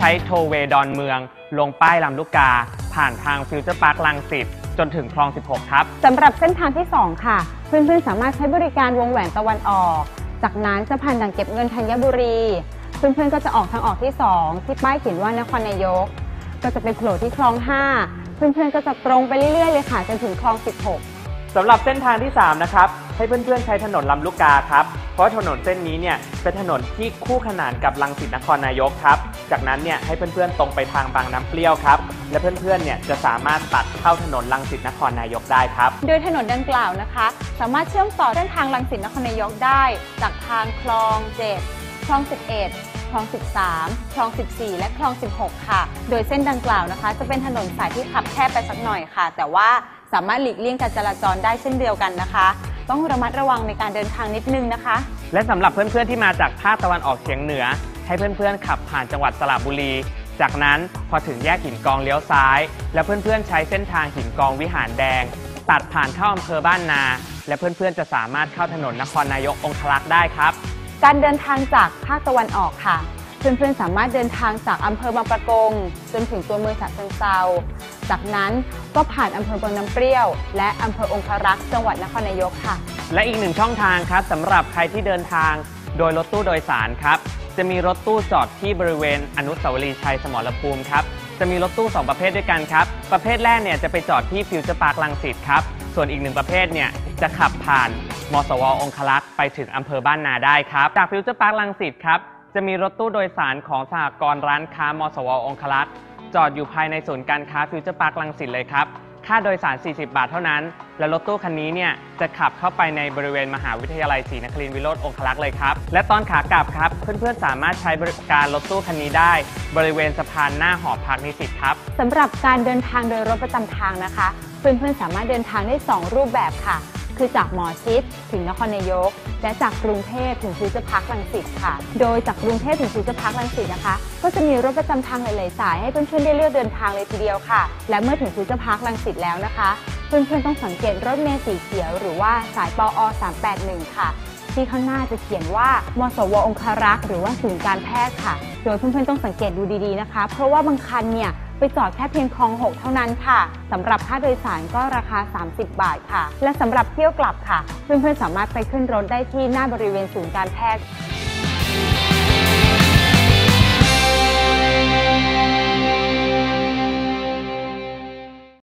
ช้โทเวดอนเมือง ลงป้ายลำลูกกา ผ่านทางฟิวเจอร์พาร์คลังสิตจนถึงคลอง 16 ครับ สำหรับเส้นทางที่ 2 ค่ะ เพื่อนๆ สามารถใช้บริการวงแหวนตะวันออก จากนั้นจะผ่านด่านเก็บเงินธัญบุรี เพื่อนๆ ก็จะออกทางออกที่ 2 ที่ป้ายเขียนว่านครนายก ก็จะไปโผล่ที่คลอง 5 เพื่อนๆ ก็จะตรงไปเรื่อยๆ เลยค่ะ จนถึงคลอง 16 สำหรับเส้นทางที่ 3 นะครับ ให้เพื่อนๆใช้ถนนลำลูกกาครับ เพราะถนนเส้นนี้เนี่ยเป็นถนนที่คู่ขนานกับลังสิตนครนายกครับ จากนั้นเนี่ยให้เพื่อนๆตรงไปทางบางน้ำเปรี้ยวครับ และเพื่อนๆเนี่ยจะสามารถตัดเข้าถนนลังสิตนครนายกได้ครับ โดยถนนดังกล่าวนะคะ สามารถเชื่อมต่อเส้นทางลังสิตนครนายกได้ จากทางคลอง7คลอง 11คลอง 13 คลอง 14 และคลอง 16 ค่ะ โดยเส้นดังกล่าวนะคะ จะเป็นถนนสายที่ขับแคบไปสักหน่อยค่ะ แต่ว่าสามารถหลีกเลี่ยงการจราจรได้เช่นเดียวกันนะคะ ต้องระมัดระวังในการเดินทางนิดนึงนะคะ และสำหรับเพื่อนๆที่มาจากภาคตะวันออกเฉียงเหนือ ให้เพื่อนๆขับผ่านจังหวัดสระบุรี จากนั้นพอถึงแยกหินกองเลี้ยวซ้าย และเพื่อนๆใช้เส้นทางหินกองวิหารแดง ตัดผ่านเข้าอำเภอบ้านนา และเพื่อนๆจะสามารถเข้าถนนนครนายกองคลักษ์ได้ครับ การเดินทางจากภาคตะวันออกค่ะ เพื่อนๆสามารถเดินทางจากอำเภอบางปะกงจนถึงตัวเมืองฉะเชิงเซา จากนั้นก็ผ่านอำเภอบางน้ำเปรี้ยว และอำเภอองคารักษ์จังหวัดนครนายกค่ะ และอีกหนึ่งช่องทางครับสำหรับใครที่เดินทางโดยรถตู้โดยสารครับ จะมีรถตู้จอดที่บริเวณอนุสาวรีย์ชัยสมรภูมิครับ จะมีรถตู้ 2 ประเภทด้วยกันครับ ประเภทแรกเนี่ยจะไปจอดที่ฟิวเจอร์พาร์คลังสิตครับ ส่วนอีกหนึ่งประเภทเนี่ยจะขับผ่านมสวองคลักษ์ไปถึงอำเภอบ้านนาได้ครับ จากฟิวเจอร์พาร์คลังสิตครับ จะมีรถตู้โดยสารของสหกรณ์ร้านค้ามสวองคลักษ์ จอดอยู่ภายในศูนย์การค้าฟิวเจอร์พาร์คลังสิตเลยครับ ค่าโดยสาร 40 บาทเท่านั้น และรถตู้คันนี้เนี่ยจะขับเข้าไปในบริเวณมหาวิทยาลัยศรีนครินทร์วิโรธองคลักษ์เลยครับ และตอนขากลับครับ เพื่อนๆ สามารถใช้บริการรถตู้คันนี้ได้ บริเวณสะพานหน้าหอพักนิสิตครับ สำหรับการเดินทางโดยรถประจำทางนะคะ เพื่อนๆ สามารถเดินทางได้ 2 รูปแบบค่ะ คือจากหมอชิดถึงนครนายก และจากกรุงเทพถึงฟิวเจอร์พาร์คลังสิตค่ะ โดยจากกรุงเทพถึงฟิวเจอร์พาร์คลังสิตนะคะ ก็จะมีรถประจำทางหลายๆสายให้เพื่อนๆได้เลือกเดินทางเลยทีเดียวค่ะ และเมื่อถึงฟิวเจอร์พาร์คลังสิตแล้วนะคะ เพื่อนๆต้องสังเกตรถเมล์สีเขียว หรือว่าสายปอ381 ค่ะที่ข้างหน้าจะเขียนว่ามสวองคารักษ์หรือว่าศูนย์การแพทย์ค่ะ โดยเพื่อนๆต้องสังเกตดูดีๆนะคะ เพราะว่าบางคันเนี่ย ไปจอดแค่เพียงคลอง 6 เท่านั้นค่ะสำหรับค่าโดยสารก็ราคา 30 บาทค่ะ และสำหรับเที่ยวกลับค่ะ เพื่อนๆสามารถไปขึ้นรถได้ที่หน้าบริเวณศูนย์การแพทย์